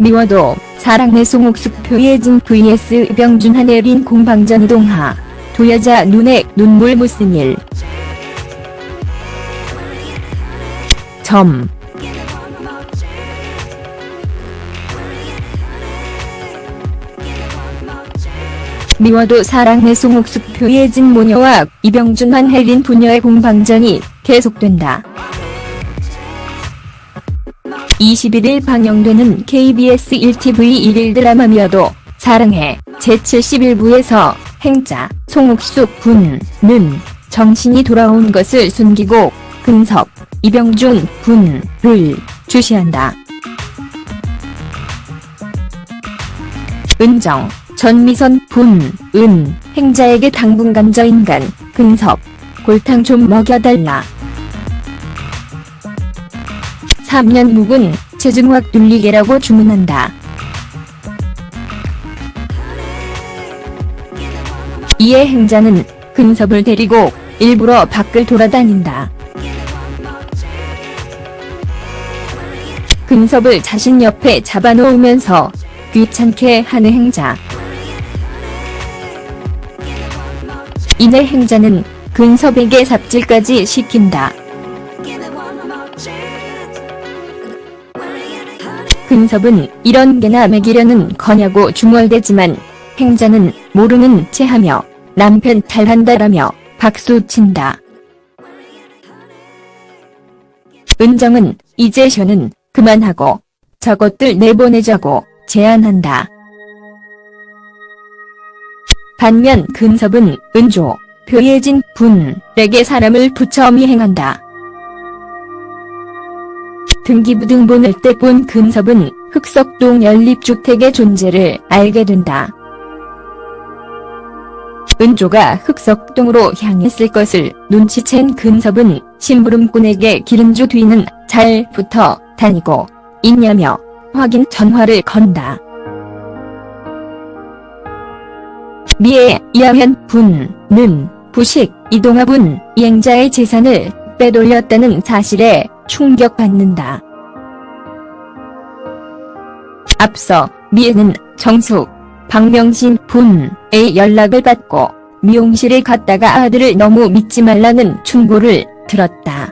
미워도 사랑의 송옥숙 표 예진 vs 병준 한혜린 공방전 이동하 두 여자 눈에 눈물 묻은 일. 점. 미워도 사랑의 송옥숙 표 예진 모녀와 이병준 한혜린 부녀의 공방전이 계속된다. 21일 방영되는 KBS 1TV 1일 드라마 미워도 사랑해 제71부에서 행자 송옥숙 군은 정신이 돌아온 것을 숨기고 근섭 이병준 군을 주시한다. 은정, 전미선, 분, 은, 행자에게 당분간 저 인간, 근섭, 골탕 좀 먹여달라. 3년 묵은 체중확 눌리게라고 주문한다. 이에 행자는 근섭을 데리고 일부러 밖을 돌아다닌다. 근섭을 자신 옆에 잡아놓으면서 귀찮게 하는 행자. 이내 행자는 근섭에게 삽질까지 시킨다. 근섭은 이런 개나 먹이려는 거냐고 중얼대지만 행자는 모르는 체하며 남편 탈한다라며 박수친다. 은정은 이제 쇼는 그만하고 저것들 내보내자고 제안한다. 반면 근섭은 은조, 표예진 분에게 사람을 붙여 미행한다. 등기부등본을 때 본 근섭은 흑석동 연립주택의 존재를 알게 된다. 은조가 흑석동으로 향했을 것을 눈치챈 근섭은 심부름꾼에게 기름주 뒤는 잘 붙어 다니고 있냐며 확인 전화를 건다. 미에 이하현 분은 부식 이동화분 이행자의 재산을 빼돌렸다는 사실에 충격받는다. 앞서 미애는 정숙, 박명신 분의 연락을 받고 미용실에 갔다가 아들을 너무 믿지 말라는 충고를 들었다.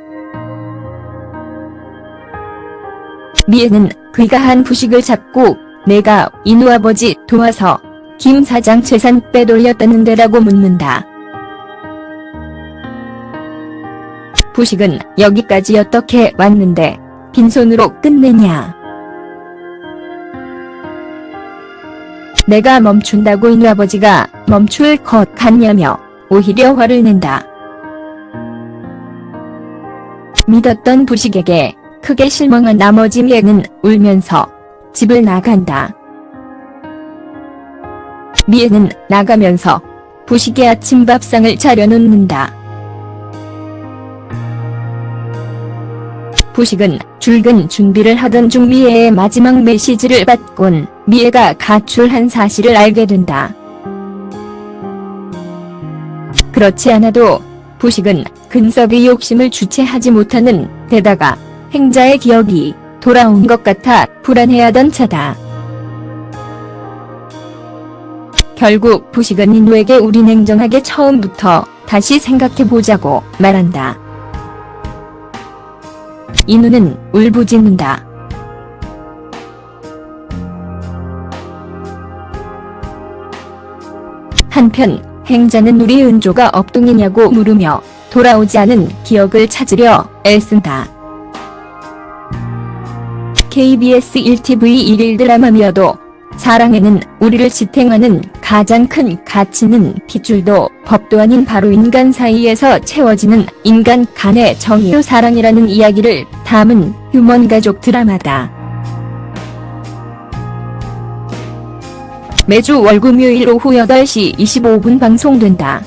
미애는 귀가한 부식을 잡고 내가 이누 아버지 도와서 김 사장 재산 빼돌렸다는 데라고 묻는다. 부식은 여기까지 어떻게 왔는데 빈손으로 끝내냐. 내가 멈춘다고 이누 아버지가 멈출 것 같냐며 오히려 화를 낸다. 믿었던 부식에게 크게 실망한 나머지 미애는 울면서 집을 나간다. 미애는 나가면서 부식의 아침밥상을 차려놓는다. 부식은 출근 준비를 하던 중 미애의 마지막 메시지를 받곤 미애가 가출한 사실을 알게 된다. 그렇지 않아도 부식은 근섭의 욕심을 주체하지 못하는 데다가 행자의 기억이 돌아온 것 같아 불안해하던 차다. 결국 부식은 인우에게 우리 냉정하게 처음부터 다시 생각해보자고 말한다. 인우는 울부짖는다. 한편 행자는 우리 은조가 업둥이냐고 물으며 돌아오지 않은 기억을 찾으려 애쓴다. KBS 1TV 1일 드라마미어도 사랑에는 우리를 지탱하는 가장 큰 가치는 핏줄도 법도 아닌 바로 인간 사이에서 채워지는 인간 간의 정의요 사랑이라는 이야기를 담은 휴먼 가족 드라마다. 매주 월금요일 오후 8시 25분 방송된다.